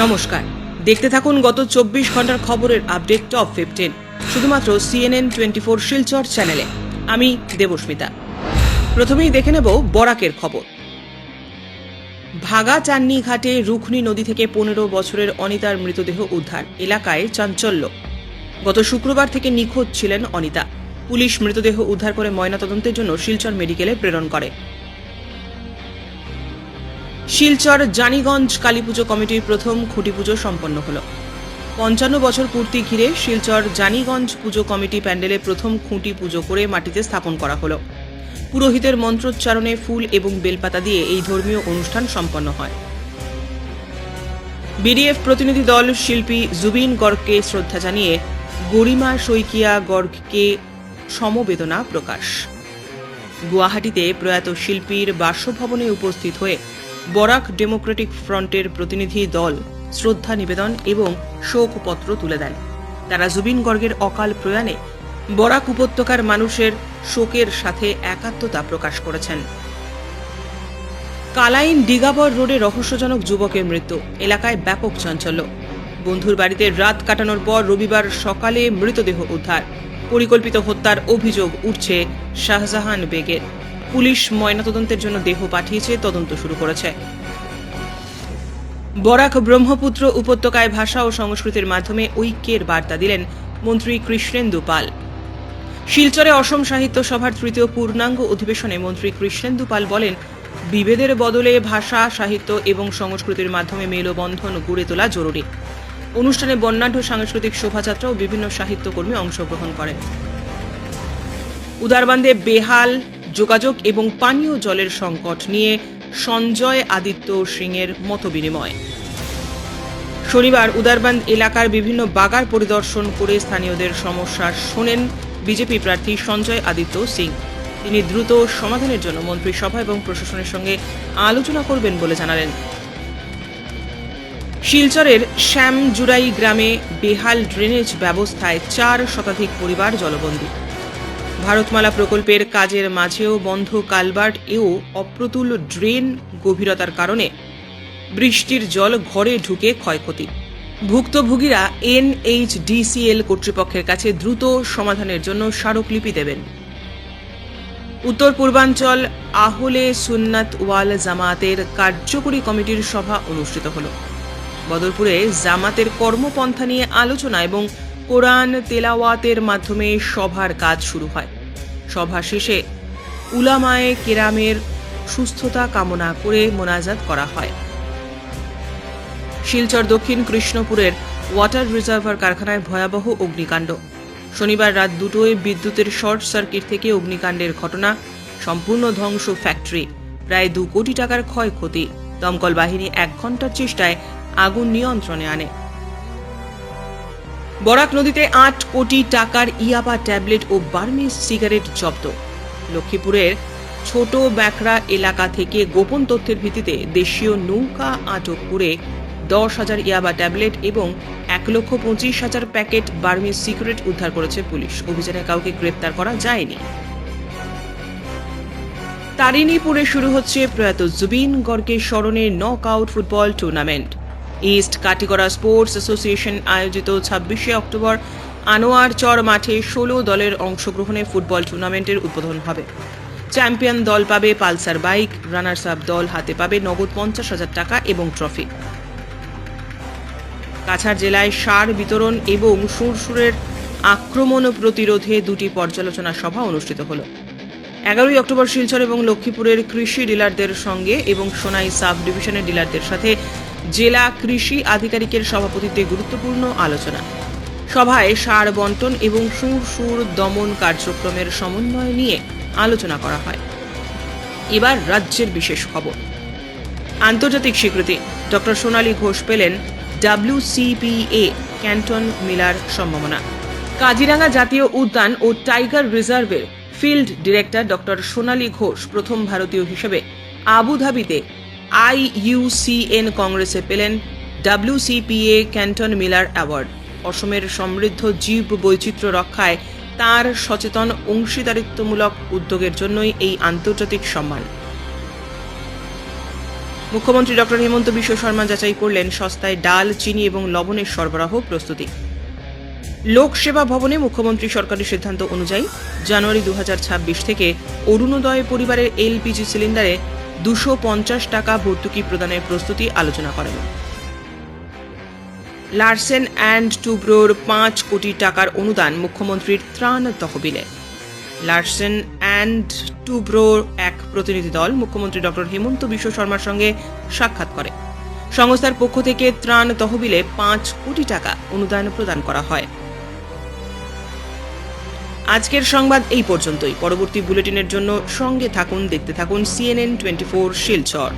নমস্কার। দেখতে থাকুন গত চব্বিশ ঘণ্টার খবরের আপডেট টপ ফিফটিন শুধুমাত্র সিএনএন টোয়েন্টি ফোর শিলচর চ্যানেলে আমি দেবস্মিতা। প্রথমেই দেখে নেব বরাকের খবর। ভাগা চান্নি ঘাটে রুখনি নদী থেকে পনেরো বছরের অনিতার মৃতদেহ উদ্ধার, এলাকায় চাঞ্চল্য। গত শুক্রবার থেকে নিখোঁজ ছিলেন অনিতা। পুলিশ মৃতদেহ উদ্ধার করে ময়নাতদন্তের জন্য শিলচর মেডিকেলে প্রেরণ করে। শিলচর জানিগঞ্জ কালীপুজো কমিটির প্রথম খুঁটি পুজো সম্পন্ন হল। পঞ্চান্ন বছর পূর্তি ঘিরে শিলচর জানিগঞ্জ পুজো কমিটি প্যান্ডেলে প্রথম খুঁটি পুজো করে মাটিতে স্থাপন করা হলো। পুরোহিতের মন্ত্রোচ্চারণে ফুল এবং বেলপাতা দিয়ে এই ধর্মীয় অনুষ্ঠান সম্পন্ন হয়। বিডিএফ প্রতিনিধি দল শিল্পী জুবিন গর্গকে শ্রদ্ধা জানিয়ে গরিমা শৈকিয়া গর্গকে সমবেদনা প্রকাশ। গুয়াহাটিতে প্রয়াত শিল্পীর বাসভবনে উপস্থিত হয়ে বরাক ডেমোক্রেটিক ফ্রন্টের প্রতিনিধি দল শ্রদ্ধা নিবেদন এবং শোকপত্র তুলে দেন। তারা জুবিন গর্গের অকাল প্রয়াণে বরাক উপত্যকার মানুষের শোকের সাথে একাত্মতা প্রকাশ করেছেন। কালাইন ডিগাবর রোডে রহস্যজনক যুবকের মৃত্যু, এলাকায় ব্যাপক চাঞ্চল্য। বন্ধুর বাড়িতে রাত কাটানোর পর রবিবার সকালে মৃতদেহ উদ্ধার। পরিকল্পিত হত্যার অভিযোগ উঠছে শাহজাহান বেগের। পুলিশ ময়নাতদন্তের জন্য দেহ পাঠিয়েছে, তদন্ত শুরু করেছে। বরাক ব্রহ্মপুত্র উপত্যকায় ভাষা ও সংস্কৃতির মাধ্যমে ঐক্যের বার্তা দিলেন মন্ত্রী কৃষ্ণেন্দু পাল। শিলচরে অসম সাহিত্য সভার তৃতীয় পূর্ণাঙ্গ অধিবেশনে মন্ত্রী কৃষ্ণেন্দু পাল বলেন, বিভেদের বদলে ভাষা, সাহিত্য এবং সংস্কৃতির মাধ্যমে মেলবন্ধন গড়ে তোলা জরুরি। অনুষ্ঠানে বর্ণাঢ্য সাংস্কৃতিক শোভাযাত্রা ও বিভিন্ন সাহিত্যকর্মী অংশগ্রহণ করেন। উদারবান্ধে বেহাল যোগাযোগ এবং পানীয় জলের সংকট নিয়ে সঞ্জয় আদিত্য সিংয়ের মতবিনিময়। শনিবার উদারবান্ধ এলাকার বিভিন্ন বাগার পরিদর্শন করে স্থানীয়দের সমস্যা শোনেন বিজেপি প্রার্থী সঞ্জয় আদিত্য সিং। তিনি দ্রুত সমাধানের জন্য মন্ত্রিসভা এবং প্রশাসনের সঙ্গে আলোচনা করবেন বলে জানালেন। শিলচরের শ্যামজুরাই গ্রামে বেহাল ড্রেনেজ ব্যবস্থায় চার শতাধিক পরিবার জলবন্দী। ভারতমালা প্রকল্পের কাজের মাঝেও বন্ধ কালভার্ট এও অপ্রতুল ড্রেন গভীরতার কারণে বৃষ্টির জল ঘরে ঢুকে ক্ষয়ক্ষতি। ভুক্তভোগীরা এনএইচডিসিএল কর্তৃপক্ষের কাছে দ্রুত সমাধানের জন্য স্মারকলিপি দেবেন। উত্তর পূর্বাঞ্চল, আহলে সুন্নাত ওয়াল জামাতের কার্যকরী কমিটির সভা অনুষ্ঠিত হল। বদরপুরে জামাতের কর্মপন্থা নিয়ে আলোচনা এবং কোরআন তেলাওয়াতের মাধ্যমে সভার কাজ শুরু হয়। সভা শেষে উলামায়ে কেরামের সুস্থতা কামনা করে মোনাজাত করা হয়। শিলচর দক্ষিণ কৃষ্ণপুরের ওয়াটার রিজার্ভার কারখানায় ভয়াবহ অগ্নিকাণ্ড। শনিবার রাত দুটোয় বিদ্যুতের শর্ট সার্কিট থেকে অগ্নিকাণ্ডের ঘটনা, সম্পূর্ণ ধ্বংস ফ্যাক্টরি, প্রায় দু কোটি টাকার ক্ষয়ক্ষতি। দমকল বাহিনী এক ঘণ্টার চেষ্টায় আগুন নিয়ন্ত্রণে আনে। বরাক নদীতে আট কোটি টাকার ইয়াবা ট্যাবলেট ও বার্মিজ সিগারেট জব্দ। লক্ষ্মীপুরের ছোট ব্যাকড়া এলাকা থেকে গোপন তথ্যের ভিত্তিতে দেশীয় নৌকা আটক করে দশ হাজার ইয়াবা ট্যাবলেট এবং এক লক্ষ পঁচিশ হাজার প্যাকেট বার্মিজ সিগারেট উদ্ধার করেছে পুলিশ। অভিযানে কাউকে গ্রেপ্তার করা যায়নি। তারিণীপুরে শুরু হচ্ছে প্রয়াত জুবিন গর্গের স্মরণে knock out football tournament. East Katigorah sports association আয়োজিত ছাব্বিশে অক্টোবর আনোয়ার চর মাঠে ষোলো দলের অংশগ্রহণে ফুটবল টুর্নামেন্টের উদ্বোধন হবে। চ্যাম্পিয়ন দল পাবে পালসার বাইক রানার্স আপ দল হাতে পাবে নগদ পঞ্চাশ হাজার টাকা এবং ট্রফি। কাছাড় জেলায় সার বিতরণ এবং সুরসুরের আক্রমণ প্রতিরোধে দুটি পর্যালোচনা সভা অনুষ্ঠিত হল। এগারোই অক্টোবর শিলচর এবং লক্ষ্মীপুরের কৃষি ডিলারদের সঙ্গে এবং সোনাই সাব ডিভিশনের ডিলারদের সাথে জেলা কৃষি আধিকারিকের সভাপতিত্বে গুরুত্বপূর্ণ আলোচনা। সভায় সার বন্টন এবং সুর সুর দমন কার্যক্রমের সমন্বয় নিয়ে আলোচনা করা হয়। এবার রাজ্যের বিশেষ খবর। আন্তর্জাতিক স্বীকৃতি, ডক্টর সোনালী ঘোষ পেলেন ডাব্লিউসিপিএ ক্যান্টন মিলার সম্ভাবনা। কাজিরাঙ্গা জাতীয় উদ্যান ও টাইগার রিজার্ভের field director doctor Sonali Ghosh প্রথম ভারতীয় হিসেবে আবুধাবিতে আইইউসিএন কংগ্রেসে পেলেন ডাব্লিউসিপিএ ক্যান্টন মিলার অ্যাওয়ার্ড। অসমের সমৃদ্ধ জীব বৈচিত্র্য রক্ষায় তার সচেতন, অংশীদারিত্বমূলক উদ্যোগের জন্যই এই আন্তর্জাতিক সম্মান। মুখ্যমন্ত্রী ডক্টর হেমন্ত বিশ্ব শর্মা যাচাই করলেন সস্তায় ডাল, চিনি এবং লবণের সরবরাহ প্রস্তুতি। লোকসেবা ভবনে মুখ্যমন্ত্রী সরকারি সিদ্ধান্ত অনুযায়ী জানুয়ারি দু হাজার ছাব্বিশ থেকে অরুণোদয় পরিবারের এলপিজি সিলিন্ডারে দুশো পঞ্চাশ টাকা ভর্তুকি প্রদানের প্রস্তুতি আলোচনা করেন। লার্সেন অ্যান্ড টুব্রোর পাঁচ কোটি টাকার অনুদান মুখ্যমন্ত্রীর ত্রাণ তহবিলে। লার্সেন অ্যান্ড টুব্রোর এক প্রতিনিধি দল মুখ্যমন্ত্রী ডক্টর হেমন্ত বিশ্ব শর্মার সঙ্গে সাক্ষাৎ করে। সংস্থার পক্ষ থেকে ত্রাণ তহবিলে পাঁচ কোটি টাকা অনুদান প্রদান করা হয়। আজকের সংবাদ এই পর্যন্তই। পরবর্তী বুলেটিনের জন্য সঙ্গে থাকুন, দেখতে থাকুন সিএনএন টোয়েন্টি ফোর শিলচর।